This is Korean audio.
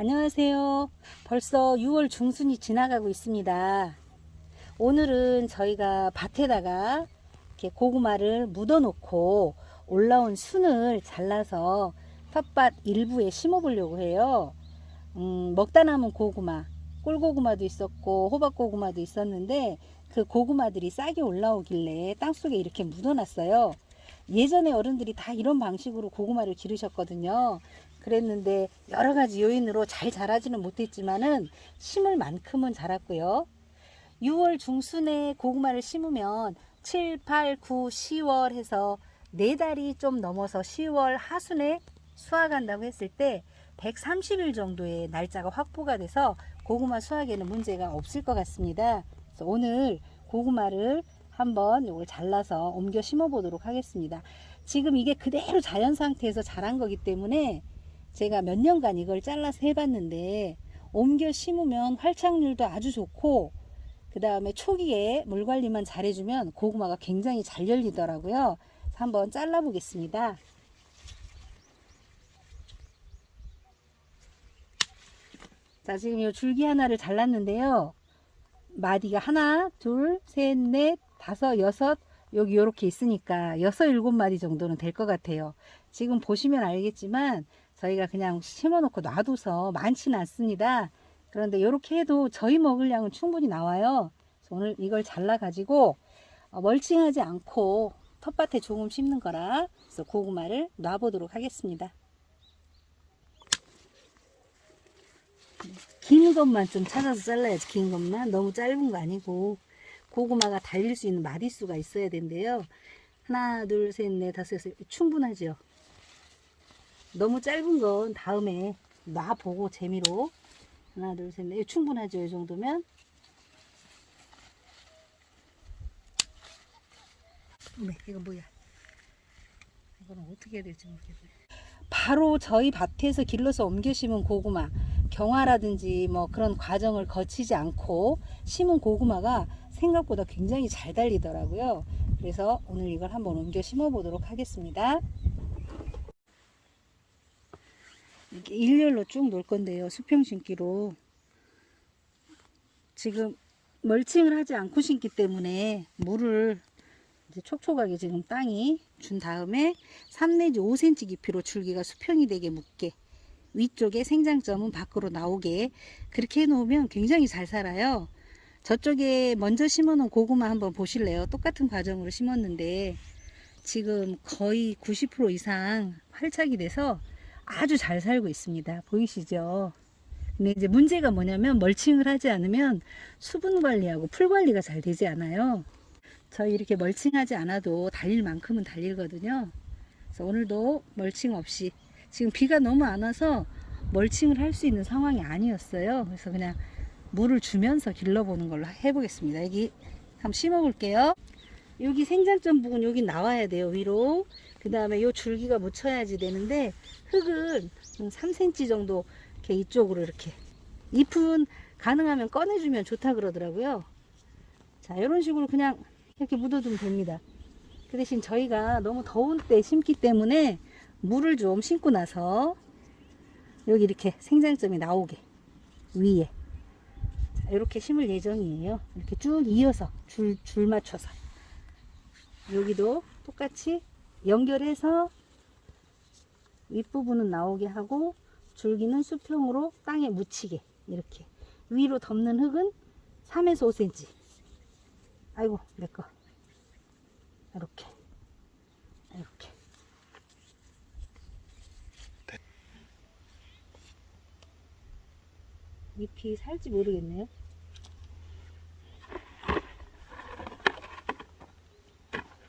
안녕하세요. 벌써 6월 중순이 지나가고 있습니다. 오늘은 저희가 밭에다가 이렇게 고구마를 묻어 놓고 올라온 순을 잘라서 텃밭 일부에 심어 보려고 해요. 음, 먹다 남은 고구마, 꿀고구마도 있었고 호박고구마도 있었는데 그 고구마들이 싹이 올라오길래 땅속에 이렇게 묻어 놨어요. 예전에 어른들이 다 이런 방식으로 고구마를 기르셨거든요. 그랬는데 여러 가지 요인으로 잘 자라지는 못했지만은 심을 만큼은 자랐고요. 6월 중순에 고구마를 심으면 7, 8, 9, 10월 해서 네 달이 좀 넘어서 10월 하순에 수확한다고 했을 때 130일 정도의 날짜가 확보가 돼서 고구마 수확에는 문제가 없을 것 같습니다. 그래서 오늘 고구마를 한번 이걸 잘라서 옮겨 심어 보도록 하겠습니다. 지금 이게 그대로 자연 상태에서 자란 거기 때문에 제가 몇 년간 이걸 잘라서 해봤는데 옮겨 심으면 활착률도 아주 좋고 그 다음에 초기에 물 관리만 잘해주면 고구마가 굉장히 잘 열리더라고요. 한번 잘라 보겠습니다. 자 지금 이 줄기 하나를 잘랐는데요. 마디가 하나, 둘, 셋, 넷, 다섯, 여섯 여기 이렇게 있으니까 여섯 일곱 마디 정도는 될 것 같아요. 지금 보시면 알겠지만 저희가 그냥 심어놓고 놔둬서 많지는 않습니다. 그런데 이렇게 해도 저희 먹을 양은 충분히 나와요. 오늘 이걸 잘라 가지고 어, 멀칭하지 않고 텃밭에 조금 심는 거라 그래서 고구마를 놔보도록 하겠습니다. 긴 것만 좀 찾아서 잘라야지 긴 것만 너무 짧은 거 아니고 고구마가 달릴 수 있는 마디수가 있어야 된대요. 하나, 둘, 셋, 넷, 다섯, 여섯 충분하죠. 너무 짧은 건 다음에 놔보고 재미로 하나, 둘, 셋, 넷 충분하죠. 이 정도면 어메 이거 뭐야? 이거는 어떻게 해야 될지 모르겠네. 바로 저희 밭에서 길러서 옮겨 심은 고구마 경화라든지 뭐 그런 과정을 거치지 않고 심은 고구마가 생각보다 굉장히 잘 달리더라고요. 그래서 오늘 이걸 한번 옮겨 심어 보도록 하겠습니다. 이렇게 일렬로 쭉 놓을 건데요. 수평 심기로. 지금 멀칭을 하지 않고 심기 때문에 물을 이제 촉촉하게 지금 땅이 준 다음에 3 내지 5cm 깊이로 줄기가 수평이 되게 묻게 위쪽에 생장점은 밖으로 나오게 그렇게 해놓으면 굉장히 잘 살아요. 저쪽에 먼저 심어놓은 고구마 한번 보실래요? 똑같은 과정으로 심었는데 지금 거의 90% 이상 활착이 돼서 아주 잘 살고 있습니다. 보이시죠? 근데 이제 문제가 뭐냐면 멀칭을 하지 않으면 수분 관리하고 풀 관리가 잘 되지 않아요. 저희 이렇게 멀칭하지 않아도 달릴 만큼은 달리거든요. 그래서 오늘도 멀칭 없이 지금 비가 너무 안 와서 멀칭을 할 수 있는 상황이 아니었어요. 그래서 그냥 물을 주면서 길러보는 걸로 해보겠습니다. 여기 한번 심어 볼게요. 여기 생장점 부분 여기 나와야 돼요. 위로. 그 다음에 요 줄기가 묻혀야지 되는데 흙은 한 3cm 정도 이렇게 이쪽으로 이렇게 잎은 가능하면 꺼내주면 좋다 그러더라고요. 자 이런 식으로 그냥 이렇게 묻어두면 됩니다. 그 대신 저희가 너무 더운 때 심기 때문에 물을 좀 심고 나서 여기 이렇게 생장점이 나오게 위에 자, 이렇게 심을 예정이에요. 이렇게 쭉 이어서 줄, 줄 맞춰서 여기도 똑같이 연결해서 윗부분은 나오게 하고 줄기는 수평으로 땅에 묻히게 이렇게. 위로 덮는 흙은 3에서 5cm 아이고 내거. 이렇게. 이렇게. 잎이 살지 모르겠네요